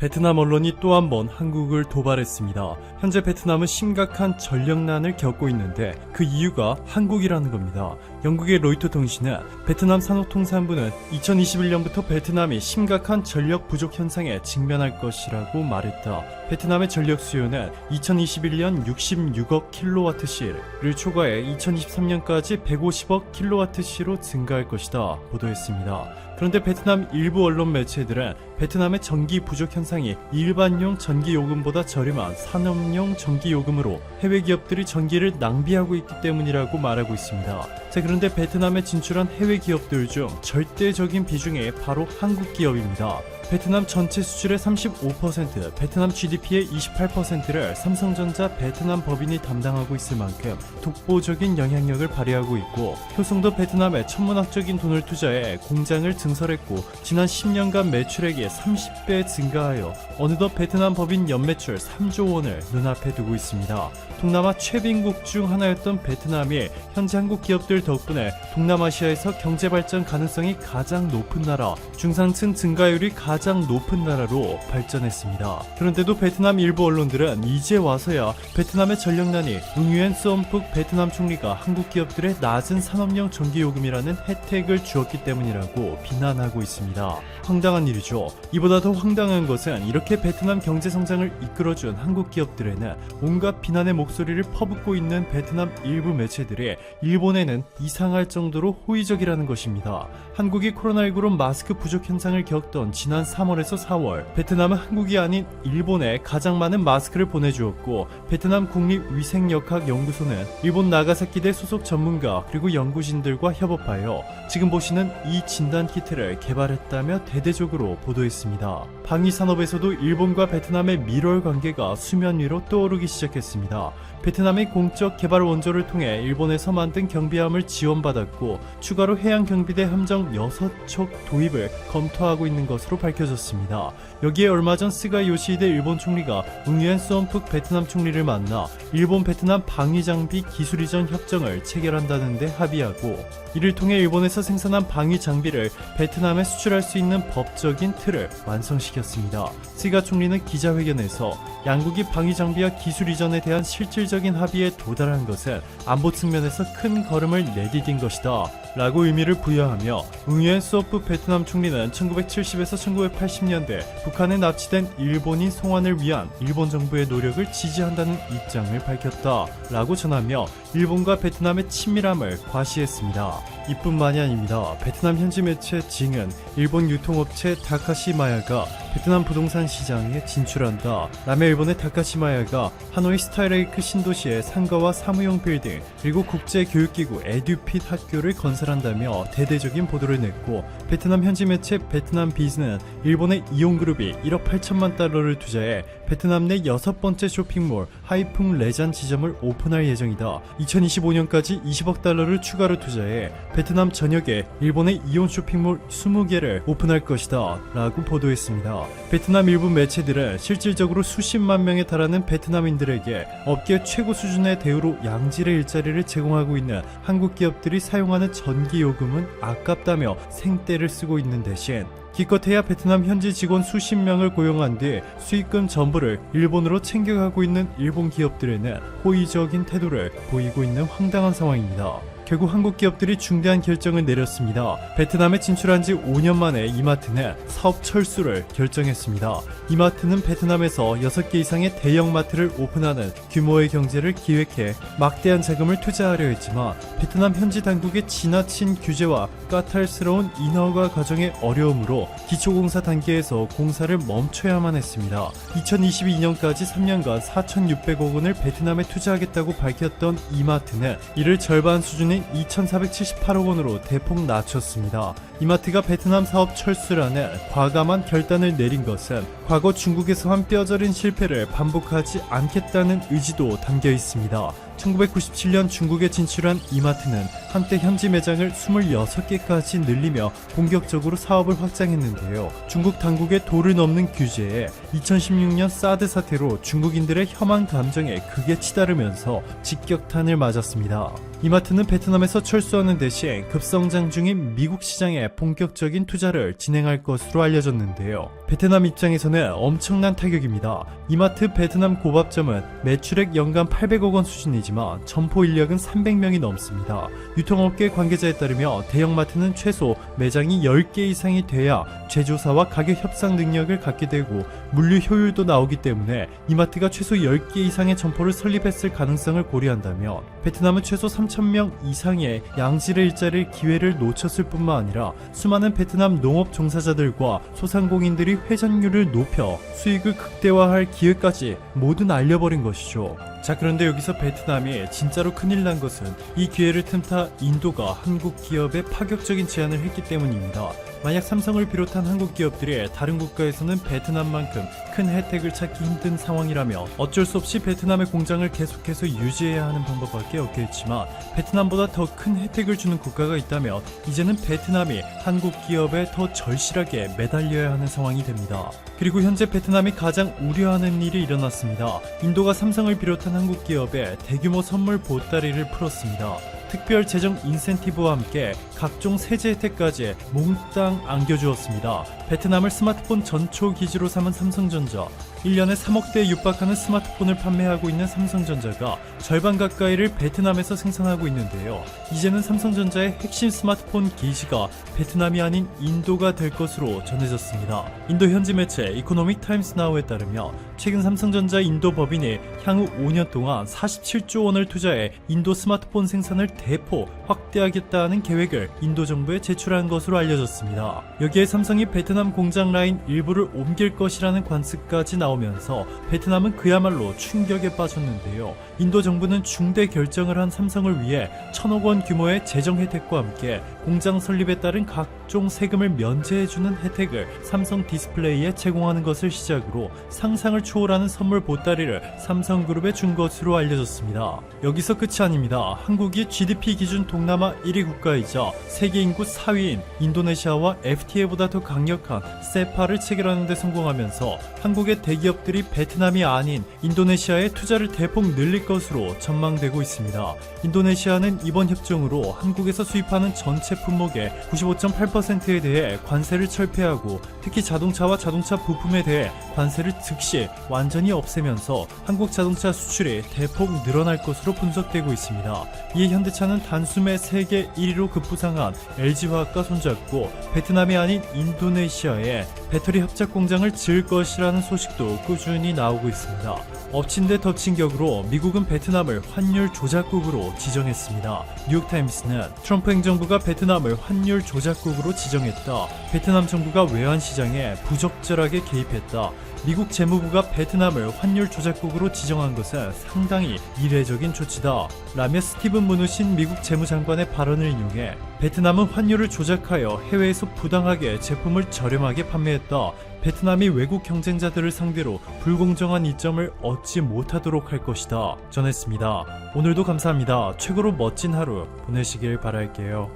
베트남 언론이 또 한 번 한국을 도발했습니다. 현재 베트남은 심각한 전력난을 겪고 있는데 그 이유가 한국이라는 겁니다. 영국의 로이터 통신은 베트남 산업통상부는 2021년부터 베트남이 심각한 전력 부족 현상에 직면할 것이라고 말했다. 베트남의 전력 수요는 2021년 66억 킬로와트시를 초과해 2023년까지 150억 킬로와트시로 증가할 것이다 보도했습니다. 그런데 베트남 일부 언론 매체들은 베트남의 전기 부족 현상이 일반용 전기 요금보다 저렴한 산업용 전기 요금으로 해외 기업들이 전기를 낭비하고 있기 때문이라고 말하고 있습니다. 자, 그런데 베트남에 진출한 해외 기업들 중 절대적인 비중이 바로 한국 기업입니다. 베트남 전체 수출의 35%, 베트남 GDP의 28%를 삼성전자 베트남 법인이 담당하고 있을 만큼 독보적인 영향력을 발휘하고 있고 효성도 베트남에 천문학적인 돈을 투자해 공장을 증설했고 지난 10년간 매출액이 30배 증가하여 어느덧 베트남 법인 연매출 3조 원을 눈앞에 두고 있습니다. 동남아 최빈국 중 하나였던 베트남이 현재 한국 기업들 덕분에 동남아시아에서 경제 발전 가능성이 가장 높은 나라, 중산층 증가율이 가장 높은 나라로 발전했습니다. 그런데도 베트남 일부 언론들은 이제 와서야 베트남의 전력난이 웅유엔 썸푹 베트남 총리가 한국 기업들의 낮은 산업용 전기 요금이라는 혜택을 주었기 때문이라고 비난하고 있습니다. 황당한 일이죠. 이보다 더 황당한 것은 이렇게 베트남 경제 성장을 이끌어준 한국 기업들에는 온갖 비난의 목소리를 퍼붓고 있는 베트남 일부 매체들이 일본에는 이상할 정도로 호의적이라는 것입니다. 한국이 코로나19로 마스크 부족 현상을 겪던 지난 3월에서 4월, 베트남은 한국이 아닌 일본에 가장 많은 마스크를 보내주었고, 베트남 국립위생역학연구소는 일본 나가사키대 소속 전문가 그리고 연구진들과 협업하여 지금 보시는 이 진단 키트를 개발했다며 대대적으로 보도했습니다. 방위 산업에서도 일본과 베트남의 밀월 관계가 수면 위로 떠오르기 시작했습니다. 베트남이 공적 개발 원조를 통해 일본에서 만든 경비함을 지원받았고 추가로 해양 경비대 함정 6척 도입을 검토하고 있는 것으로 밝혀졌습니다. 여기에 얼마 전 스가 요시히데 일본 총리가 웅유엔 수원푹 베트남 총리를 만나 일본 베트남 방위 장비 기술 이전 협정을 체결한다는 데 합의하고 이를 통해 일본에서 생산한 방위 장비를 베트남에 수출할 수 있는 법적인 틀을 완성시켰습니다. 스가 총리는 기자회견에서 양국이 방위 장비와 기술 이전에 대한 실질적인 합의에 도달한 것은 안보 측면에서 큰 걸음을 내디딘 것이다. 라고 의미를 부여하며 웅유엔 수어프 베트남 총리는 1970에서 1980년대 북한에 납치된 일본인 송환을 위한 일본 정부의 노력을 지지한다는 입장을 밝혔다. 라고 전하며 일본과 베트남의 친밀함을 과시했습니다. 이뿐만이 아닙니다. 베트남 현지 매체 징은 일본 유통업체 다카시 마야가 베트남 부동산 시 장에 진출한다. 남해 일본의 다카시마야가 하노이 스타일레이크 신도시에 상가와 사무용 빌딩 그리고 국제 교육기구 에듀핏 학교를 건설한다며 대대적인 보도를 냈고 베트남 현지 매체 베트남 비즈는 일본의 이용그룹이 1억 8천만 달러를 투자해 베트남 내 여섯 번째 쇼핑몰 하이풍 레잔 지점을 오픈할 예정이다. 2025년까지 20억 달러를 추가로 투자해 베트남 전역에 일본의 이온 쇼핑몰 20개를 오픈할 것이다. 라고 보도했습니다. 베트남 일부 매체들은 실질적으로 수십만 명에 달하는 베트남인들에게 업계 최고 수준의 대우로 양질의 일자리를 제공하고 있는 한국 기업들이 사용하는 전기 요금은 아깝다며 생떼를 쓰고 있는 대신 기껏해야 베트남 현지 직원 수십 명을 고용한 뒤 수익금 전부를 일본으로 챙겨가고 있는 일본 기업들에는 호의적인 태도를 보이고 있는 황당한 상황입니다. 결국 한국 기업들이 중대한 결정을 내렸습니다. 베트남에 진출한 지 5년 만에 이마트는 사업 철수를 결정했습니다. 이마트는 베트남에서 6개 이상의 대형 마트를 오픈하는 규모의 경제를 기획해 막대한 자금을 투자하려 했지만 베트남 현지 당국의 지나친 규제와 까탈스러운 인허가 과정의 어려움으로 기초공사 단계에서 공사를 멈춰야만 했습니다. 2022년까지 3년간 4,600억 원을 베트남에 투자하겠다고 밝혔던 이마트는 이를 절반 수준 인 2,478억 원으로 대폭 낮췄습니다. 이마트가 베트남 사업 철수라는 과감한 결단을 내린 것은 과거 중국에서 한 뼈저린 실패를 반복하지 않겠다는 의지도 담겨 있습니다. 1997년 중국에 진출한 이마트는 한때 현지 매장을 26개까지 늘리며 본격적으로 사업을 확장했는데요. 중국 당국의 도를 넘는 규제에 2016년 사드 사태로 중국인들의 혐한 감정에 극에 치달으면서 직격탄을 맞았습니다. 이마트는 베트남에서 철수하는 대신 급성장 중인 미국 시장에 본격적인 투자를 진행할 것으로 알려졌는데요. 베트남 입장에서는 엄청난 타격입니다. 이마트 베트남 고밥점은 매출액 연간 800억 원 수준이 지만 점포 인력은 300명이 넘습니다. 유통업계 관계자에 따르며 대형마트는 최소 매장이 10개 이상이 돼야 제조사와 가격 협상 능력을 갖게 되고 물류 효율도 나오기 때문에 이마트가 최소 10개 이상의 점포를 설립했을 가능성을 고려한다면 베트남은 최소 3,000명 이상의 양질의 일자리를 기회를 놓쳤을 뿐만 아니라 수많은 베트남 농업 종사자들과 소상공인들이 회전율을 높여 수익을 극대화할 기회까지 모두 날려버린 것이죠. 자 그런데 여기서 베트남이 진짜로 큰일 난 것은 이 기회를 틈타 인도가 한국 기업에 파격적인 제안을 했기 때문입니다. 만약 삼성을 비롯한 한국 기업들이 다른 국가에서는 베트남만큼 큰 혜택을 찾기 힘든 상황이라며 어쩔 수 없이 베트남의 공장을 계속해서 유지해야 하는 방법밖에 없겠지만 베트남보다 더 큰 혜택을 주는 국가가 있다면 이제는 베트남이 한국 기업에 더 절실하게 매달려야 하는 상황이 됩니다. 그리고 현재 베트남이 가장 우려하는 일이 일어났습니다. 인도가 삼성을 비롯한 한국 기업에 대규모 선물 보따리를 풀었습니다. 특별 재정 인센티브와 함께 각종 세제 혜택까지 몽땅 안겨주었습니다. 베트남을 스마트폰 전초 기지로 삼은 삼성전자, 1년에 3억대에 육박하는 스마트폰을 판매하고 있는 삼성전자가 절반 가까이를 베트남에서 생산하고 있는데요. 이제는 삼성전자의 핵심 스마트폰 기지가 베트남이 아닌 인도가 될 것으로 전해졌습니다. 인도 현지 매체 이코노믹 타임스 나우에 따르면 최근 삼성전자 인도 법인이 향후 5년 동안 47조 원을 투자해 인도 스마트폰 생산을 대폭 확대하겠다는 계획을 인도 정부에 제출한 것으로 알려졌습니다. 여기에 삼성이 베트남 공장 라인 일부를 옮길 것이라는 관측까지 나오면서 베트남은 그야말로 충격에 빠졌는데요. 인도 정부는 중대 결정을 한 삼성을 위해 천억 원 규모의 재정 혜택과 함께 공장 설립에 따른 각종 세금을 면제해주는 혜택을 삼성 디스플레이에 제공하는 것을 시작으로 상상을 초월하는 선물 보따리를 삼성그룹에 준 것으로 알려졌습니다. 여기서 끝이 아닙니다. 한국이 GDP 기준 동남아 1위 국가이자 세계 인구 4위인 인도네시아와 FTA보다 더 강력한 세파를 체결하는 데 성공하면서 한국의 대기업들이 베트남이 아닌 인도네시아에 투자를 대폭 늘릴 것으로 전망되고 있습니다. 인도네시아는 이번 협정으로 한국에서 수입하는 전체 품목의 95.8%에 대해 관세를 철폐하고 특히 자동차와 자동차 부품에 대해 관세를 즉시 완전히 없애면서 한국 자동차 수출이 대폭 늘어날 것으로 분석되고 있습니다. 이에 현대 차는 단숨에 세계 1위로 급부상한 LG화학과 손잡고 베트남이 아닌 인도네시아에 배터리 합작 공장을 지을 것이라는 소식도 꾸준히 나오고 있습니다. 엎친 데 덮친 격으로 미국은 베트남을 환율 조작국으로 지정했습니다. 뉴욕타임스는 트럼프 행정부가 베트남을 환율 조작국으로 지정했다. 베트남 정부가 외환 시장에 부적절하게 개입했다. 미국 재무부가 베트남을 환율 조작국으로 지정한 것은 상당히 이례적인 조치다. 라며 스티븐 무누신 미국 재무장관의 발언을 인용해 베트남은 환율을 조작하여 해외에서 부당하게 제품을 저렴하게 판매 했다. 베트남이 외국 경쟁자들을 상대로 불공정한 이점을 얻지 못하도록 할 것이다. 전했습니다. 오늘도 감사합니다. 최고로 멋진 하루 보내시길 바랄게요.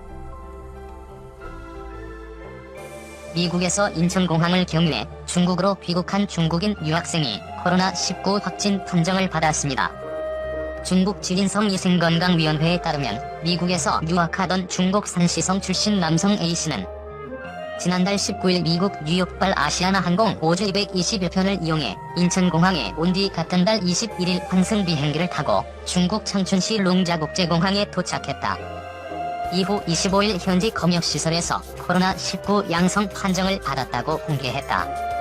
미국에서 인천공항을 경유해 중국으로 귀국한 중국인 유학생이 코로나19 확진 판정을 받았습니다. 중국 지린성 위생건강위원회에 따르면 미국에서 유학하던 중국 산시성 출신 남성 A씨는 지난달 19일 미국 뉴욕발 아시아나 항공 오주 221편을 이용해 인천공항에 온 뒤 같은 달 21일 환승 비행기를 타고 중국 청춘시 롱자 국제공항에 도착했다. 이후 25일 현지 검역시설에서 코로나19 양성 판정을 받았다고 공개했다.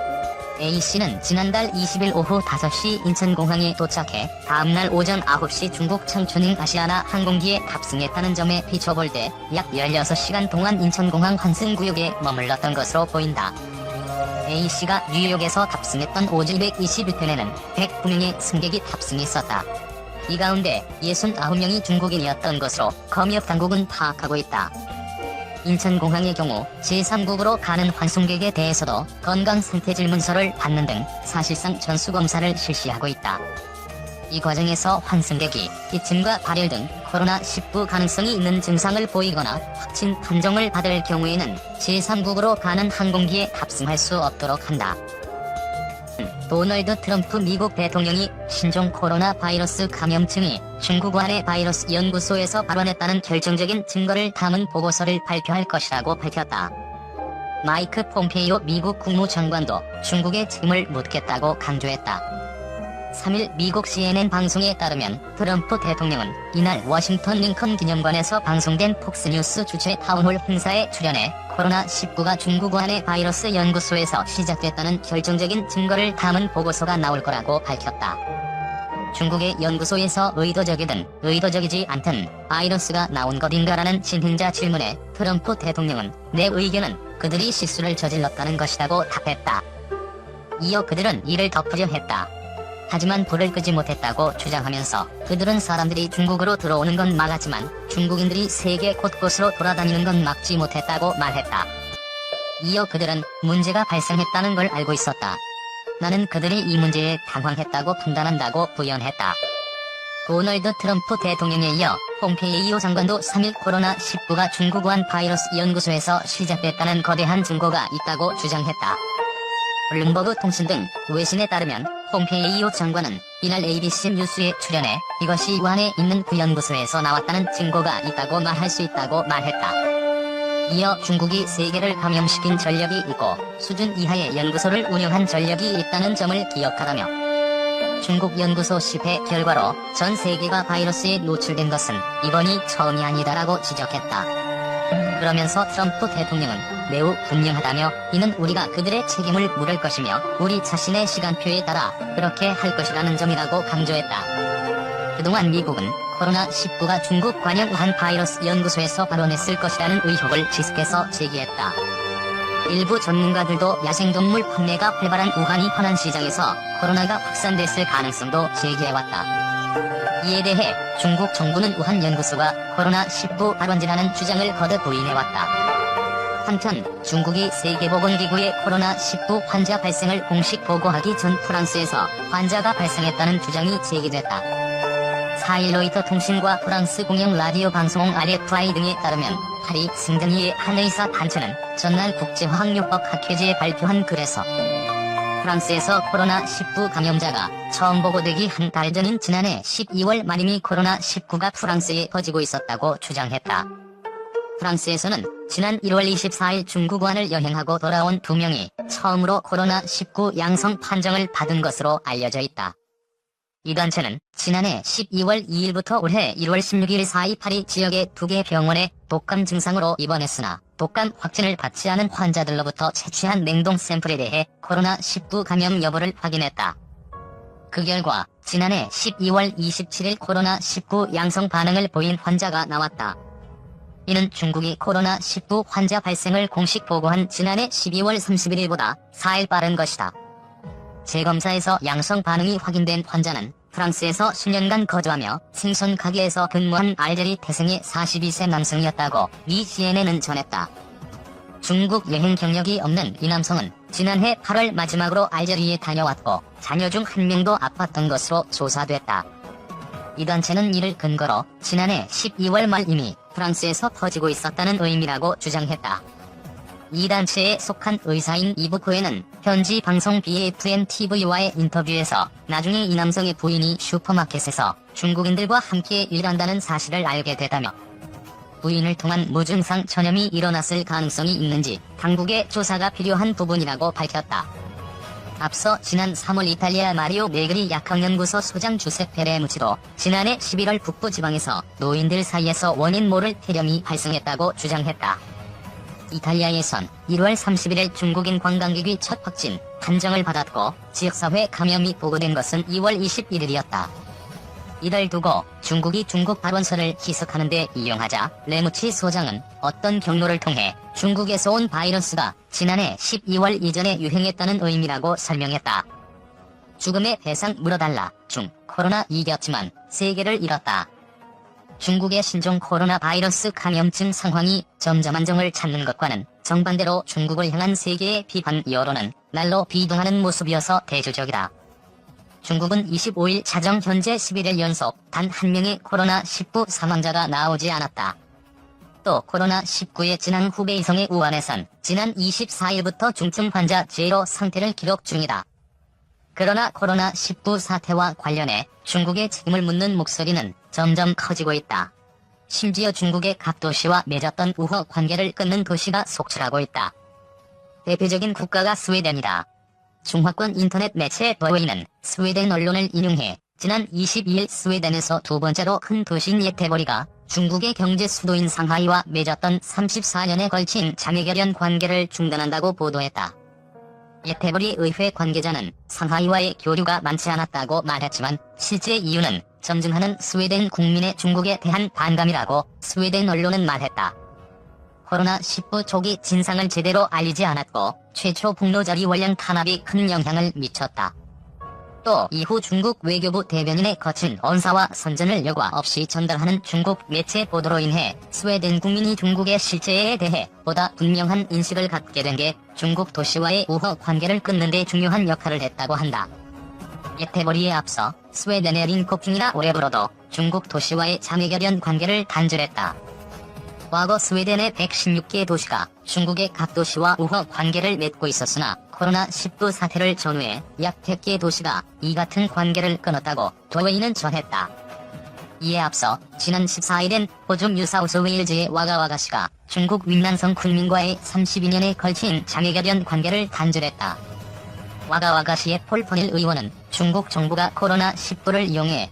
A씨는 지난달 20일 오후 5시 인천공항에 도착해 다음날 오전 9시 중국 청춘행 아시아나 항공기에 탑승했다는 점에 비춰볼 때 약 16시간 동안 인천공항 환승구역에 머물렀던 것으로 보인다. A씨가 뉴욕에서 탑승했던 오즈 221편에는 109명의 승객이 탑승했었다. 이 가운데 69명이 중국인이었던 것으로 검역 당국은 파악하고 있다. 인천공항의 경우 제3국으로 가는 환승객에 대해서도 건강 상태 질문서를 받는 등 사실상 전수검사를 실시하고 있다. 이 과정에서 환승객이 기침과 발열 등 코로나19 가능성이 있는 증상을 보이거나 확진 판정을 받을 경우에는 제3국으로 가는 항공기에 탑승할 수 없도록 한다. 도널드 트럼프 미국 대통령이 신종 코로나 바이러스 감염증이 중국 우한의 바이러스 연구소에서 발원했다는 결정적인 증거를 담은 보고서를 발표할 것이라고 밝혔다. 마이크 폼페이오 미국 국무장관도 중국의 책임을 묻겠다고 강조했다. 3일 미국 CNN 방송에 따르면 트럼프 대통령은 이날 워싱턴 링컨 기념관에서 방송된 폭스뉴스 주최 타운홀 행사에 출연해 코로나19가 중국 우한의 바이러스 연구소에서 시작됐다는 결정적인 증거를 담은 보고서가 나올 거라고 밝혔다. 중국의 연구소에서 의도적이든 의도적이지 않든 바이러스가 나온 것인가라는 진행자 질문에 트럼프 대통령은 내 의견은 그들이 실수를 저질렀다는 것이라고 답했다. 이어 그들은 이를 덮으려 했다. 하지만 불을 끄지 못했다고 주장하면서 그들은 사람들이 중국으로 들어오는 건 막았지만 중국인들이 세계 곳곳으로 돌아다니는 건 막지 못했다고 말했다. 이어 그들은 문제가 발생했다는 걸 알고 있었다. 나는 그들이 이 문제에 당황했다고 판단한다고 부연했다. 도널드 트럼프 대통령에 이어 폼페이오 장관도 3일 코로나19가 중국 우한 바이러스 연구소에서 시작됐다는 거대한 증거가 있다고 주장했다. 블룸버그 통신 등 외신에 따르면 폼페이오 장관은 이날 ABC 뉴스에 출연해 이것이 우한에 있는 그 연구소에서 나왔다는 증거가 있다고 말할 수 있다고 말했다. 이어 중국이 세계를 감염시킨 전력이 있고 수준 이하의 연구소를 운영한 전력이 있다는 점을 기억하라며 중국 연구소 실패 결과로 전 세계가 바이러스에 노출된 것은 이번이 처음이 아니다라고 지적했다. 그러면서 트럼프 대통령은 매우 분명하다며 이는 우리가 그들의 책임을 물을 것이며 우리 자신의 시간표에 따라 그렇게 할 것이라는 점이라고 강조했다. 그동안 미국은 코로나19가 중국 관영 우한 바이러스 연구소에서 발원했을 것이라는 의혹을 지속해서 제기했다. 일부 전문가들도 야생동물 판매가 활발한 우한이 현안 시장에서 코로나가 확산됐을 가능성도 제기해왔다. 이에 대해 중국 정부는 우한 연구소가 코로나19 발원지라는 주장을 거듭 부인해왔다. 한편 중국이 세계보건기구에 코로나19 환자 발생을 공식 보고하기 전 프랑스에서 환자가 발생했다는 주장이 제기됐다. 4일 로이터 통신과 프랑스 공영 라디오 방송 RFI 등에 따르면 파리 승전이의 한 의사 단체는 전날 국제화학요법 학회지에 발표한 글에서 프랑스에서 코로나19 감염자가 처음 보고되기 한 달 전인 지난해 12월 말 이미 코로나19가 프랑스에 퍼지고 있었다고 주장했다. 프랑스에서는 지난 1월 24일 중국 완을 여행하고 돌아온 두 명이 처음으로 코로나19 양성 판정을 받은 것으로 알려져 있다. 이 단체는 지난해 12월 2일부터 올해 1월 16일 사이 파리 지역의 두 개 병원에 독감 증상으로 입원했으나 독감 확진을 받지 않은 환자들로부터 채취한 냉동 샘플에 대해 코로나19 감염 여부를 확인했다. 그 결과 지난해 12월 27일 코로나19 양성 반응을 보인 환자가 나왔다. 이는 중국이 코로나19 환자 발생을 공식 보고한 지난해 12월 31일보다 4일 빠른 것이다. 재검사에서 양성 반응이 확인된 환자는 프랑스에서 10년간 거주하며 생선 가게에서 근무한 알제리 태생의 42세 남성이었다고 미 CNN은 전했다. 중국 여행 경력이 없는 이 남성은 지난해 8월 마지막으로 알제리에 다녀왔고 자녀 중 한 명도 아팠던 것으로 조사됐다. 이 단체는 이를 근거로 지난해 12월 말 이미 프랑스에서 퍼지고 있었다는 의미라고 주장했다. 이 단체에 속한 의사인 이부코에는 현지 방송 BFM TV와의 인터뷰에서 나중에 이 남성의 부인이 슈퍼마켓에서 중국인들과 함께 일한다는 사실을 알게 되다며 부인을 통한 무증상 전염이 일어났을 가능성이 있는지 당국의 조사가 필요한 부분이라고 밝혔다. 앞서 지난 3월 이탈리아 마리오 네그리 약학연구소 소장 주세페 레무치도 지난해 11월 북부 지방에서 노인들 사이에서 원인 모를 폐렴이 발생했다고 주장했다. 이탈리아에선 1월 31일 중국인 관광객이 첫 확진 판정을 받았고 지역사회 감염이 보고된 것은 2월 21일이었다. 이를 두고 중국이 중국 발원서를 희석하는 데 이용하자 레무치 소장은 어떤 경로를 통해 중국에서 온 바이러스가 지난해 12월 이전에 유행했다는 의미라고 설명했다. 죽음의 배상 물어달라 중 코로나 이겼지만 세계를 잃었다. 중국의 신종 코로나 바이러스 감염증 상황이 점점 안정을 찾는 것과는 정반대로 중국을 향한 세계의 비판 여론은 날로 비동하는 모습이어서 대조적이다. 중국은 25일 자정 현재 11일 연속 단 한 명의 코로나19 사망자가 나오지 않았다. 또 코로나19에 지난 후베이성의 우한에선 지난 24일부터 중증 환자 제로 상태를 기록 중이다. 그러나 코로나19 사태와 관련해 중국의 책임을 묻는 목소리는 점점 커지고 있다. 심지어 중국의 각 도시와 맺었던 우호 관계를 끊는 도시가 속출하고 있다. 대표적인 국가가 스웨덴이다. 중화권 인터넷 매체 더웨이는 스웨덴 언론을 인용해 지난 22일 스웨덴에서 두 번째로 큰 도시인 예테보리가 중국의 경제 수도인 상하이와 맺었던 34년에 걸친 장애결연 관계를 중단한다고 보도했다. 예테보리 의회 관계자는 상하이와의 교류가 많지 않았다고 말했지만 실제 이유는 점증하는 스웨덴 국민의 중국에 대한 반감이라고 스웨덴 언론은 말했다. 코로나19 초기 진상을 제대로 알리지 않았고 최초 폭로자리 원령 탄압이 큰 영향을 미쳤다. 또 이후 중국 외교부 대변인의 거친 언사와 선전을 여과 없이 전달하는 중국 매체 보도로 인해 스웨덴 국민이 중국의 실체에 대해 보다 분명한 인식을 갖게 된 게 중국 도시와의 우호 관계를 끊는 데 중요한 역할을 했다고 한다. 예테보리에 앞서 스웨덴의 링코핑이나 오레브로도 중국 도시와의 장애결연 관계를 단절했다. 과거 스웨덴의 116개 도시가 중국의 각 도시와 우호 관계를 맺고 있었으나 코로나19 사태를 전후해 약 100개 도시가 이 같은 관계를 끊었다고 도웨이는 전했다. 이에 앞서 지난 14일엔 호주 뉴사우스 웨일즈의 와가와가시가 중국 윈난성 군민과의 32년에 걸친 장애결연 관계를 단절했다. 와가와가시의 폴포닐 의원은 중국 정부가 코로나19를 이용해